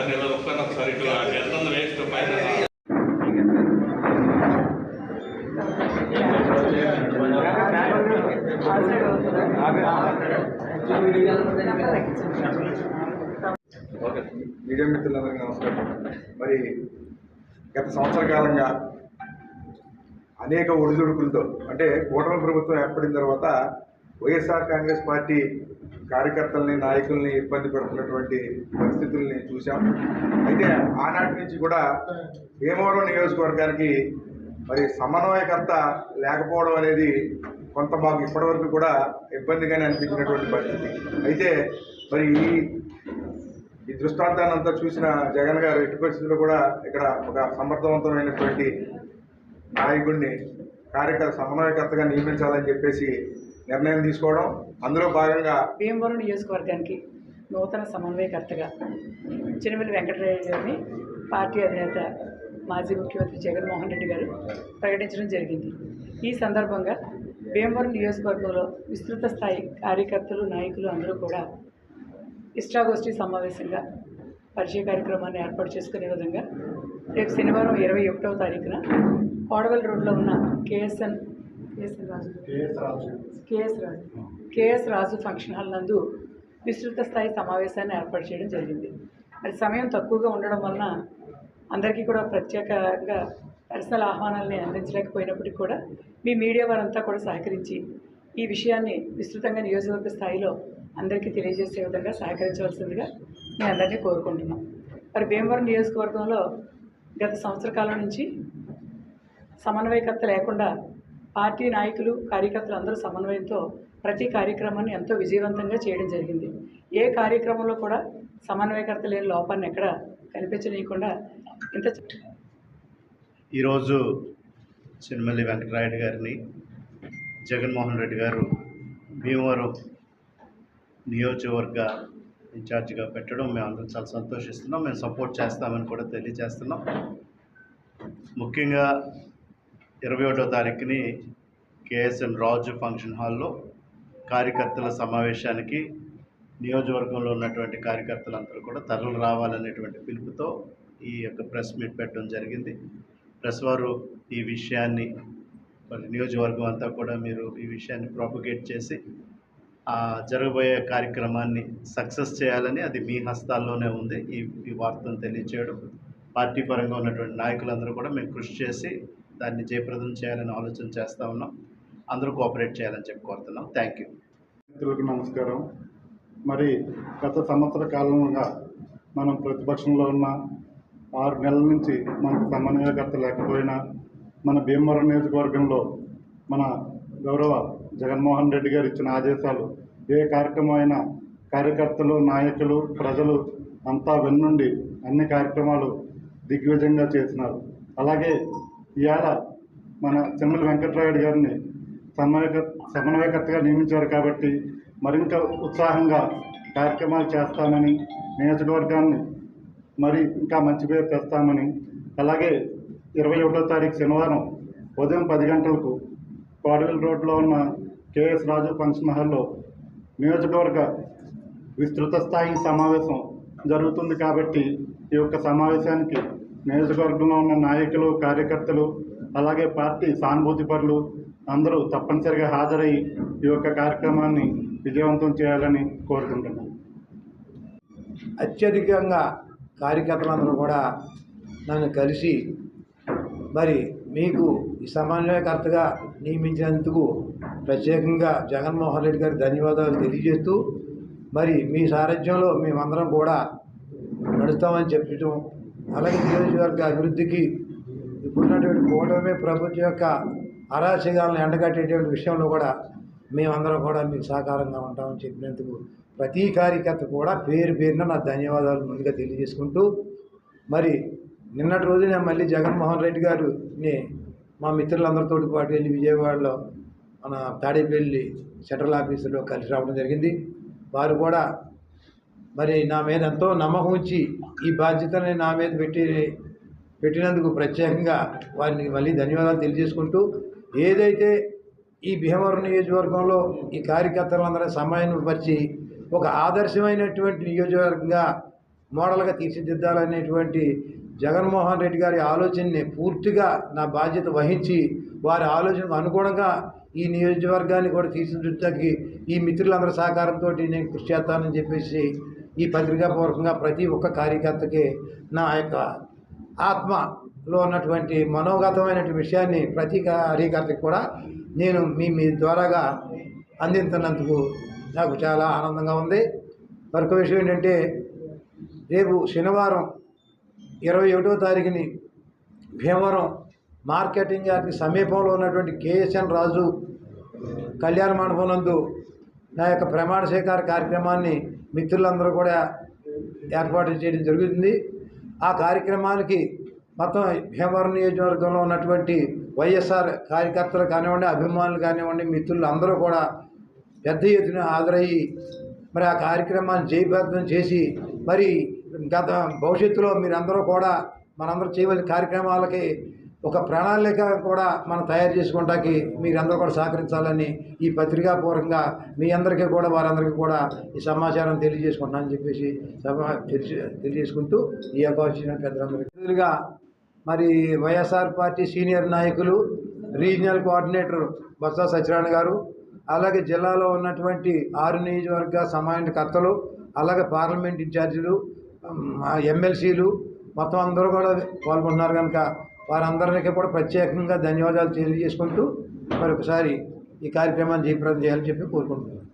దాన్ని ఇలా ఒక్కని ఒకసారి ఇటు వెళ్తుంది వేస్ట్ పైన మీడియా మిత్రులందరికీ నమస్కారం. మరి గత సంవత్సర కాలంగా అనేక ఒడిదుడుకులతో అంటే కూటమి ప్రభుత్వం ఏర్పడిన తర్వాత వైఎస్ఆర్ కాంగ్రెస్ పార్టీ కార్యకర్తల్ని నాయకుల్ని ఇబ్బంది పెడుతున్నటువంటి పరిస్థితుల్ని చూసాం అయితే ఆనాటి నుంచి కూడా భీమవరం నియోజకవర్గానికి మరి సమన్వయకర్త లేకపోవడం అనేది కొంత మాకు ఇప్పటివరకు కూడా ఇబ్బందిగానే అనిపించినటువంటి పరిస్థితి. అయితే మరి ఈ ఈ దృష్టాంతాన్ని అంతా చూసిన జగన్ గారు ఎట్టి పరిస్థితుల్లో కూడా ఇక్కడ ఒక సమర్థవంతమైనటువంటి నాయకుడిని కార్యకర్త సమన్వయకర్తగా నియమించాలని చెప్పేసి నిర్ణయం తీసుకోవడం అందులో భాగంగా భీమవరం నియోజకవర్గానికి నూతన సమన్వయకర్తగా చినమిల్లి వెంకటరాయ గారిని పార్టీ అధినేత మాజీ ముఖ్యమంత్రి జగన్మోహన్ రెడ్డి గారు ప్రకటించడం జరిగింది. ఈ సందర్భంగా భీమవరం నియోజకవర్గంలో విస్తృత స్థాయి కార్యకర్తలు నాయకులు అందరూ కూడా ఇష్టాగోష్ఠి సమావేశంగా పరిచయ కార్యక్రమాన్ని ఏర్పాటు చేసుకునే విధంగా రేపు శనివారం ఇరవై ఒకటవ తారీఖున కోడవల్ రోడ్లో ఉన్న KSN KS Raju. KS Raju. Function hall నందు విస్తృత స్థాయి సమావేశాన్ని ఏర్పాటు చేయడం జరిగింది. మరి సమయం తక్కువగా ఉండడం వలన అందరికీ కూడా ప్రత్యేకంగా పర్సనల్ ఆహ్వానాలని అందించలేకపోయినప్పటికీ కూడా మీ మీడియా వారంతా కూడా సహకరించి ఈ విషయాన్ని విస్తృతంగా నియోజకవర్గ స్థాయిలో అందరికీ తెలియజేసే విధంగా సహకరించవలసిందిగా మీ అందరినీ కోరుకుంటున్నాం. మరి భీమవరం నియోజకవర్గంలో గత సంవత్సర కాలం నుంచి సమన్వయకర్త లేకుండా పార్టీ నాయకులు కార్యకర్తలు అందరూ సమన్వయంతో ప్రతి కార్యక్రమాన్ని ఎంతో విజయవంతంగా చేయడం జరిగింది. ఏ కార్యక్రమంలో కూడా సమన్వయకర్త లేని లోపాన్ని ఎక్కడ కనిపించనీయకుండా ఇంత ఈరోజు చిన్నమల్లి వెంకటరాయుడు గారిని జగన్మోహన్ రెడ్డి గారు భీమవరం నియోజకవర్గ ఇన్ఛార్జిగా పెట్టడం మేము అందరం చాలా సంతోషిస్తున్నాం. మేము సపోర్ట్ చేస్తామని కూడా తెలియజేస్తున్నాం. ముఖ్యంగా ఇరవై ఒకటో తారీఖుని కేఎస్ఎం రాజు ఫంక్షన్ హాల్లో కార్యకర్తల సమావేశానికి నియోజకవర్గంలో ఉన్నటువంటి కార్యకర్తలందరూ కూడా తరలి రావాలనేటువంటి పిలుపుతో ఈ యొక్క ప్రెస్ మీట్ పెట్టడం జరిగింది. ప్రెస్ వారు ఈ విషయాన్ని మరి నియోజకవర్గం అంతా కూడా మీరు ఈ విషయాన్ని ప్రాపగేట్ చేసి ఆ జరగబోయే కార్యక్రమాన్ని సక్సెస్ చేయాలని అది మీ హస్తాల్లోనే ఉంది. ఈ ఈ వార్తను తెలియచేయడం. పార్టీ పరంగా ఉన్నటువంటి నాయకులందరూ కూడా మేము కృషి చేసి దాన్ని జయప్రదం చేయాలని ఆలోచన చేస్తూ ఉన్నాం. అందరూ కోఆపరేట్ చేయాలని చెప్పి కోరుతున్నాం. థ్యాంక్ యూ మిత్రులకు నమస్కారం. మరి గత సంవత్సర కాలంగా మనం ప్రతిపక్షంలో ఉన్న ఆరు నెలల నుంచి మనకు సమన్వయకర్త లేకపోయినా మన భీమవరం నియోజకవర్గంలో మన గౌరవ జగన్మోహన్ రెడ్డి గారు ఇచ్చిన ఆదేశాలు ఏ కార్యక్రమం అయినా కార్యకర్తలు నాయకులు ప్రజలు అంతా వెన్నుండి అన్ని కార్యక్రమాలు దిగ్విజయంగా చేసినారు. అలాగే ఇవాళ మన చెమ్మల వెంకటరాయుడు గారిని సమన్వయక సమన్వయకర్తగా నియమించారు కాబట్టి మరింత ఉత్సాహంగా కార్యక్రమాలు చేస్తామని నియోజకవర్గాన్ని మరి ఇంకా మంచి పేరు తెస్తామని అలాగే ఇరవై ఒకటో తారీఖు శనివారం ఉదయం పది గంటలకు కోడవిల్ రోడ్లో ఉన్న కేఎస్ రాజు ఫంక్షన్ హాల్లో నియోజకవర్గ విస్తృత స్థాయి సమావేశం జరుగుతుంది కాబట్టి ఈ యొక్క సమావేశానికి నియోజకవర్గంలో ఉన్న నాయకులు కార్యకర్తలు అలాగే పార్టీ సానుభూతి పరులు అందరూ తప్పనిసరిగా హాజరై ఈ యొక్క కార్యక్రమాన్ని విజయవంతం చేయాలని కోరుకుంటున్నాను అత్యధికంగా కార్యకర్తలందరూ కూడా నన్ను కలిసి మరి మీకు ఈ సమన్వయకర్తగా నియమించినందుకు ప్రత్యేకంగా జగన్మోహన్ రెడ్డి గారికి ధన్యవాదాలు తెలియజేస్తూ మరి మీ సారథ్యంలో మేమందరం కూడా నడుస్తామని చెప్పడం అలాగే నియోజకవర్గ అభివృద్ధికి ఇప్పుడున్నటువంటి కూటమి ప్రభుత్వం యొక్క అరాచకాలను ఎండగట్టేటువంటి విషయంలో కూడా మేమందరం కూడా మీకు సహకారంగా ఉంటామని చెప్పినందుకు ప్రతి కార్యకర్త కూడా పేరు పేరున నా ధన్యవాదాలు ముందుగా తెలియజేసుకుంటూ మరి నిన్నటి రోజు నేను మళ్ళీ జగన్మోహన్ రెడ్డి గారుని మా మిత్రులందరితో పాటు వెళ్ళి విజయవాడలో మన తాడేపల్లి సెంట్రల్ ఆఫీసులో కలిసి రావడం జరిగింది. వారు కూడా మరి నా మీద ఎంతో నమ్మకం ఉంచి ఈ బాధ్యతని నా మీద పెట్టి పెట్టినందుకు ప్రత్యేకంగా వారిని మళ్ళీ ధన్యవాదాలు తెలియజేసుకుంటూ ఏదైతే ఈ భీమవరం నియోజకవర్గంలో ఈ కార్యకర్తలందరూ సమన్వయపరిచి ఒక ఆదర్శమైనటువంటి నియోజకవర్గంగా మోడల్గా తీర్చిదిద్దాలనేటువంటి జగన్మోహన్ రెడ్డి గారి ఆలోచనని పూర్తిగా నా బాధ్యత వహించి వారి ఆలోచనకు అనుగుణంగా ఈ నియోజకవర్గాన్ని కూడా తీర్చిదిద్దడానికి ఈ మిత్రులందరి సహకారంతో నేను కృషి చేస్తానని చెప్పేసి ఈ పత్రికాపూర్వకంగా ప్రతి ఒక్క కార్యకర్తకి నా యొక్క ఆత్మలో ఉన్నటువంటి మనోగతమైనటువంటి విషయాన్ని ప్రతి కార్యకర్తకి కూడా నేను మీ మీ ద్వారాగా అందించినందుకు నాకు చాలా ఆనందంగా ఉంది. మరొక విషయం ఏంటంటే రేపు శనివారం ఇరవై ఒకటో తారీఖుని భీమవరం మార్కెటింగ్ యార్డ్కి సమీపంలో ఉన్నటువంటి కేఎస్ఎన్ రాజు కళ్యాణ మండపం నందు నా యొక్క ప్రమాణ స్వీకార కార్యక్రమాన్ని మిత్రులందరూ కూడా ఏర్పాటు చేయడం జరుగుతుంది. ఆ కార్యక్రమానికి మొత్తం భీమవరం నియోజకవర్గంలో ఉన్నటువంటి వైఎస్ఆర్ కార్యకర్తలు కానివ్వండి అభిమానులు కానివ్వండి మిత్రులు అందరూ కూడా పెద్ద ఎత్తున హాజరయ్యి మరి ఆ కార్యక్రమాన్ని జయప్రదం చేసి మరి గత భవిష్యత్తులో మీరందరూ కూడా మనందరూ చేయవలసిన కార్యక్రమాలకి ఒక ప్రణాళిక కూడా మనం తయారు చేసుకుంటాకి మీరందరూ కూడా సహకరించాలని ఈ పత్రికాపూర్వకంగా మీ అందరికీ కూడా వారందరికీ కూడా ఈ సమాచారం తెలియజేసుకుంటున్నానని చెప్పేసి సభ తెలియజేసుకుంటూ ఈ అవకాశం ఇచ్చిన పెద్దలందరికీ. మరి వైఎస్ఆర్ పార్టీ సీనియర్ నాయకులు రీజనల్ కోఆర్డినేటర్ బొత్స సత్యనారాయణ గారు అలాగే జిల్లాలో ఉన్నటువంటి ఆరు నియోజకవర్గ సమన్వయకర్తలు అలాగే పార్లమెంట్ ఇన్ఛార్జీలు ఎమ్మెల్సీలు మొత్తం అందరూ కూడా పాల్గొంటున్నారు కనుక వారందరికీ కూడా ప్రత్యేకంగా ధన్యవాదాలు తెలియజేసుకుంటూ మరొకసారి ఈ కార్యక్రమాన్ని జయప్రదం చేయాలని చెప్పి కోరుకుంటున్నాను.